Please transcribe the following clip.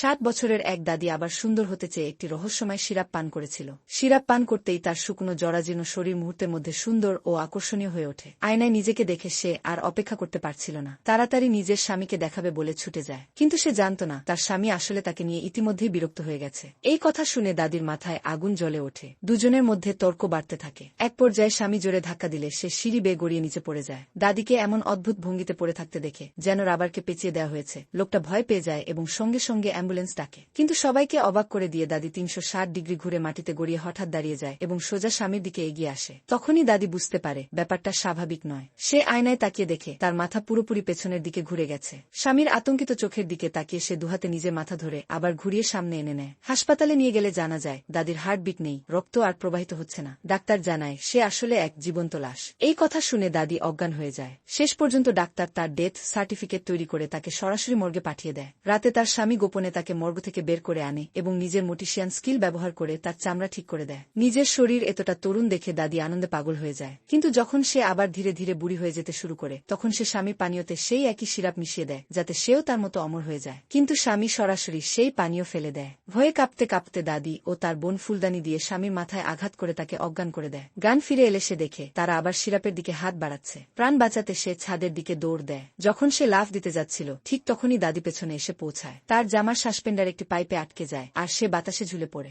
ষাট বছরের এক দাদি আবার সুন্দর হতে চেয়ে একটি রহস্যময় সিরাপ পান করেছিল। সিরাপ পান করতেই তার শুকনো জরাজীর্ণ শরীর মুহূর্তের মধ্যে সুন্দর ও আকর্ষণীয় হয়ে ওঠে। আয়নায় নিজেকে দেখে সে আর অপেক্ষা করতে পারছিল না। তাড়াতাড়ি নিজের স্বামীকে দেখাবে বলে ছুটে যায়। কিন্তু সে জানত না, তার স্বামী আসলে তাকে নিয়ে ইতিমধ্যেই বিরক্ত হয়ে গেছে। এই কথা শুনে দাদির মাথায় আগুন জ্বলে ওঠে। দুজনের মধ্যে তর্ক বাড়তে থাকে। এক পর্যায়ে স্বামী জোরে ধাক্কা দিলে সে সিঁড়ি বেয়ে গড়িয়ে নিচে পড়ে যায়। দাদিকে এমন অদ্ভুত ভঙ্গিতে পড়ে থাকতে দেখে যেন রাবারকে পেঁচিয়ে দেওয়া হয়েছে। লোকটা ভয় পেয়ে যায় এবং সঙ্গে সঙ্গে অ্যাম্বুলেন্স ডাকে। কিন্তু সবাইকে অবাক করে দিয়ে দাদি তিনশো ষাট ডিগ্রি ঘুরে মাটিতে গড়িয়ে হঠাৎ দাঁড়িয়ে যায় এবং সোজা স্বামীর দিকে এগিয়ে আসে। তখনই দাদি বুঝতে পারে, ব্যাপারটা স্বাভাবিক নয়। সে আয়নায় তাকিয়ে দেখে, তার মাথা পুরোপুরি পেছনের দিকে ঘুরে গেছে। স্বামীর আতঙ্কিত চোখের দিকে তাকিয়ে সে দুহাতে নিজের মাথা ধরে আবার ঘুরিয়ে সামনে এনে নেয়। হাসপাতালে নিয়ে গেলে জানা যায়, দাদির হার্টবিট নেই, রক্ত আর প্রবাহিত হচ্ছে না। ডাক্তার জানায়, সে আসলে এক জীবন্ত লাশ। এই কথা শুনে দাদি অজ্ঞান হয়ে যায়। শেষ পর্যন্ত ডাক্তার তার ডেথ সার্টিফিকেট তৈরি করে তাকে সরাসরি মর্গে পাঠিয়ে দেয়। রাতে তার স্বামী গোপনে তাকে মর্গ থেকে বের করে আনে এবং নিজের মোটিশিয়ান স্কিল ব্যবহার করে তার চামড়া ঠিক করে দেয়। নিজের শরীর এতটা তরুণ দেখে দাদি আনন্দে পাগল হয়ে যায়। কিন্তু যখন সে আবার ধীরে ধীরে বুড়ি হয়ে যেতে শুরু করে, তখন সে স্বামী পানীয়তে সেই একই সিরাপ মিশিয়ে দেয়, যাতে সেও তার মতো অমর হয়ে যায়। কিন্তু স্বামী সরাসরি সেই পানীয় ফেলে দেয়। ভয়ে কাঁপতে কাঁপতে দাদি ও তার বোন ফুলদানি দিয়ে স্বামীর মাথায় আঘাত করে তাকে অজ্ঞান করে দেয়। গান ফিরে এলে সে দেখে তারা আবার সিরাপের দিকে হাত বাড়াচ্ছে। প্রাণ বাঁচাতে সে ছাদের দিকে দৌড় দেয়। যখন সে লাফ দিতে যাচ্ছিল, ঠিক তখনই দাদি পেছনে এসে পৌঁছায়। তার জামার সাসপেন্ডার একটি পাইপে আটকে যায় আর সে বাতাসে ঝুলে পড়ে।